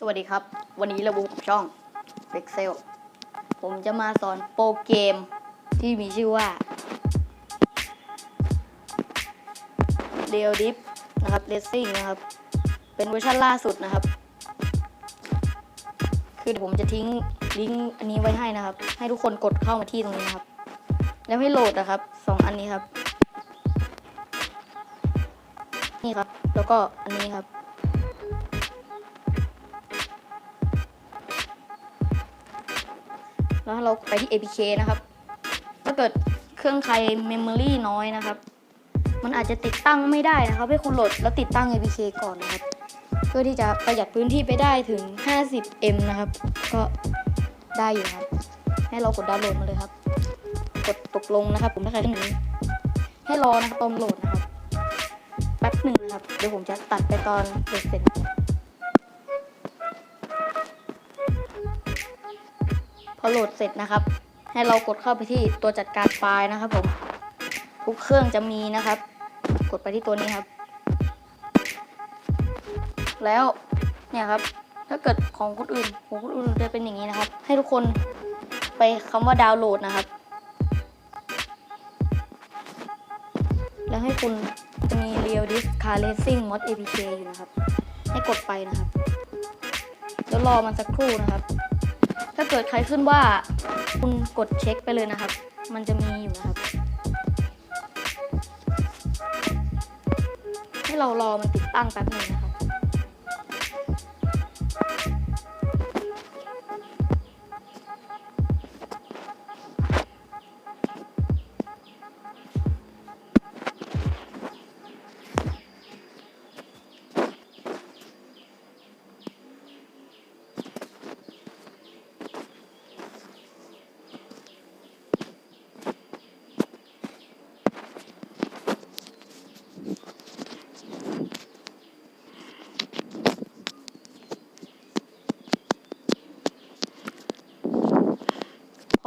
สวัสดีครับ วันนี้เราบุกบช่อง Pixel ผมจะมาสอนโปรเกมที่มีชื่อว่า r e a l d i p นะครับ Racing นะครับ เป็นเวอร์ชันล่าสุดนะครับ คือผมจะทิ้งลิงก์อันนี้ไว้ให้นะครับ ให้ทุกคนกดเข้ามาที่ตรงนี้นะครับ แล้วให้โหลดนะครับสองอันนี้ครับ นี่ครับ แล้วก็อันนี้ครับ แล้วเราไปที่ APK นะครับ ถ้าเกิดเครื่องใคร Memory น้อยนะครับ มันอาจจะติดตั้งไม่ได้นะครับ ให้คุณโหลดแล้วติดตั้ง APK ก่อนนะครับ เพื่อที่จะประหยัดพื้นที่ไปได้ถึง 50M นะครับ ก็ได้อยู่ครับ ให้เรากดดาวน์โหลดมาเลยครับ กดตกลงนะครับ ผมถ้าใครเล่นอย่างนี้ ให้รอนะครับตอนโหลดนะครับ แป๊บหนึ่งนะครับ เดี๋ยวผมจะตัดไปตอนเสร็จ พอโหลดเสร็จนะครับ ให้เรากดเข้าไปที่ตัวจัดการไฟล์นะครับผมทุกเครื่องจะมีนะครับ กดไปที่ตัวนี้ครับ แล้วเนี่ยครับ ถ้าเกิดของคนอื่นของคนอื่นจะเป็นอย่างนี้นะครับ ให้ทุกคนไปคำว่าดาวน์โหลดนะครับ แล้วให้คุณจะมี Real Disc Car Racing Mod APK อยู่นะครับ ให้กดไปนะครับ แล้วรอมันสักครู่นะครับ ถ้าเกิดใครขึ้นว่าคุณกดเช็คไปเลยนะครับ มันจะมีอยู่นะครับ ให้เรารอมันติดตั้งแป๊บหนึ่งนะครับ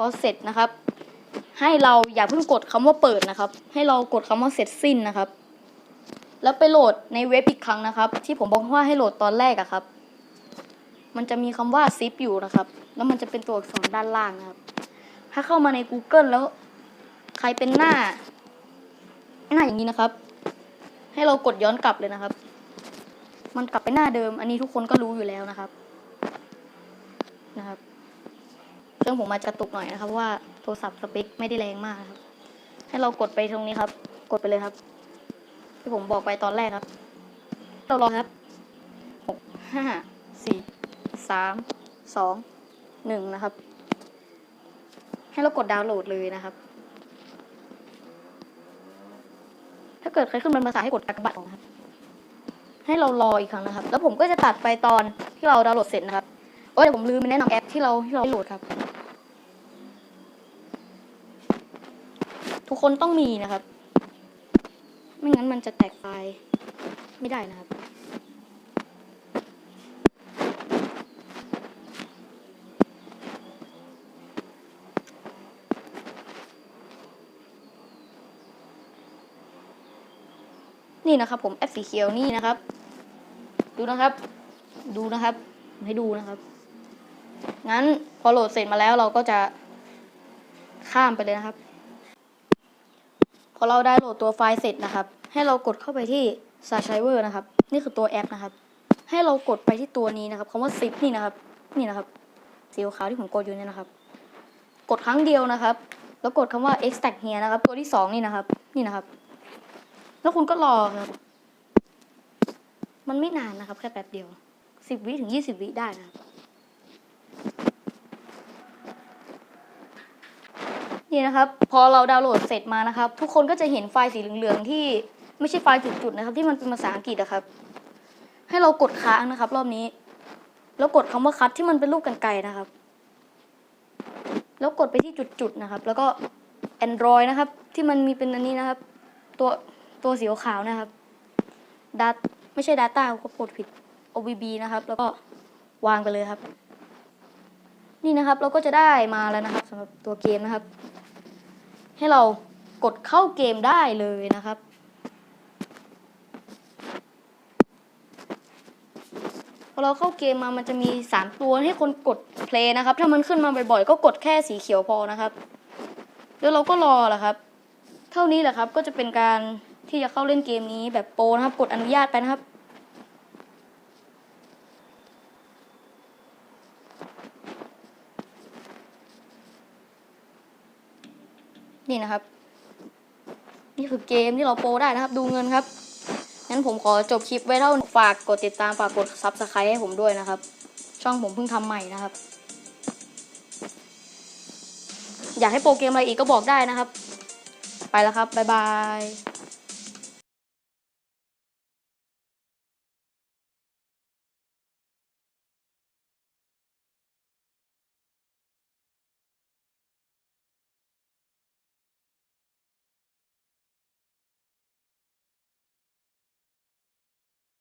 อเสร็จนะครับ ให้เราอย่าเพิ่งกดคำว่าเปิดนะครับ ให้เรากดคำว่าเสร็จสิ้นนะครับ แล้วไปโหลดในเว็บอีกครั้งนะครับ ที่ผมบอกว่าให้โหลดตอนแรกอะครับ มันจะมีคำว่า zip อยู่นะครับ แล้วมันจะเป็นตัวอักษรด้านล่างนะครับ ถ้าเข้ามาใน Google แล้วใครเป็นหน้า หน้าอย่างนี้นะครับ ให้เรากดย้อนกลับเลยนะครับมันกลับไปหน้าเดิม อันนี้ทุกคนก็รู้อยู่แล้วนะครับ นะครับ รื่องผมมาจะกระตกหน่อยนะครับว่าโทรศัพท์สเปคไม่ได้แรงมากครับ ให้เรากดไปตรงนี้ครับ กดไปเลยครับ ที่ผมบอกไปตอนแรกครับ เรารอครับหกห้าสี่สามสองหนึ่งนะครับ ให้เรากดดาวน์โหลดเลยนะครับ ถ้าเกิดใครขึ้นเป็นภาษาให้กดกากบาทออกนะครับ ให้เรารออีกครั้งนะครับ แล้วผมก็จะตัดไปตอนที่เราดาวน์โหลดเสร็จนะครับโอ้ยเดี๋ยวผมลืมไปแนะนำแอปที่เราที่เราโหลดครับ ทุกคนต้องมีนะครับ ไม่งั้นมันจะแตกไฟล์ไม่ได้นะครับ นี่นะครับ ผมแอปสีเขียวนี่นะครับ ดูนะครับ ดูนะครับ ให้ดูนะครับ งั้นพอโหลดเสร็จมาแล้วเราก็จะข้ามไปเลยนะครับ อเราได้โหลดตัวไฟล์เสร็จนะครับ ให้เรากดเข้าไปที่ s a r c h i v e r นะครับ นี่คือตัวแอปนะครับ ให้เรากดไปที่ตัวนี้นะครับคำว่า zip นี่นะครับ นี่นะครับ สีขาวที่ผมกดอยู่เนี่ยนะครับ กดครั้งเดียวนะครับ แล้วกดคำว่า extract here นะครับ ตัวที่สองนี่นะครับ นี่นะครับ แล้วคุณก็รอครับ มันไม่นานนะครับ แค่แป๊บเดียวสิบวิถึงยี่สิบวิได้นะครับ นี่นะครับ พอเราดาวน์โหลดเสร็จมานะครับ ทุกคนก็จะเห็นไฟล์สีเหลืองๆที่ไม่ใช่ไฟล์จุดๆนะครับ ที่มันเป็นภาษาอังกฤษนะครับ ให้เรากดค้างนะครับ รอบนี้ แล้วกดคำว่าคัดที่มันเป็นรูปกันไกรนะครับ แล้วกดไปที่จุดๆนะครับ แล้วก็ Android นะครับ ที่มันมีเป็นอันนี้นะครับ ตัวตัวสีขาวนะครับดัตไม่ใช่ Data ก็กดผิด OBB นะครับ แล้วก็วางไปเลยครับ นี่นะครับเราก็จะได้มาแล้วนะครับสำหรับตัวเกมนะครับ ให้เรากดเข้าเกมได้เลยนะครับ พอเราเข้าเกมมามันจะมีสามตัวให้คนกดเพลย์นะครับ ถ้ามันขึ้นมาบ่อยๆ ก็กดแค่สีเขียวพอนะครับ แล้วเราก็รอแหละครับ เท่านี้แหละครับก็จะเป็นการที่จะเข้าเล่นเกมนี้แบบโปรนะครับ กดอนุญาตไปนะครับ นี่นะครับ นี่คือเกมที่เราโปรได้นะครับ ดูเงินครับงั้นผมขอจบคลิปไว้เท่าฝากกดติดตามฝากกดซับสไครต์ให้ผมด้วยนะครับ ช่องผมเพิ่งทำใหม่นะครับ อยากให้โปรเกมอะไรอีกก็บอกได้นะครับ ไปแล้วครับบ๊ายบาย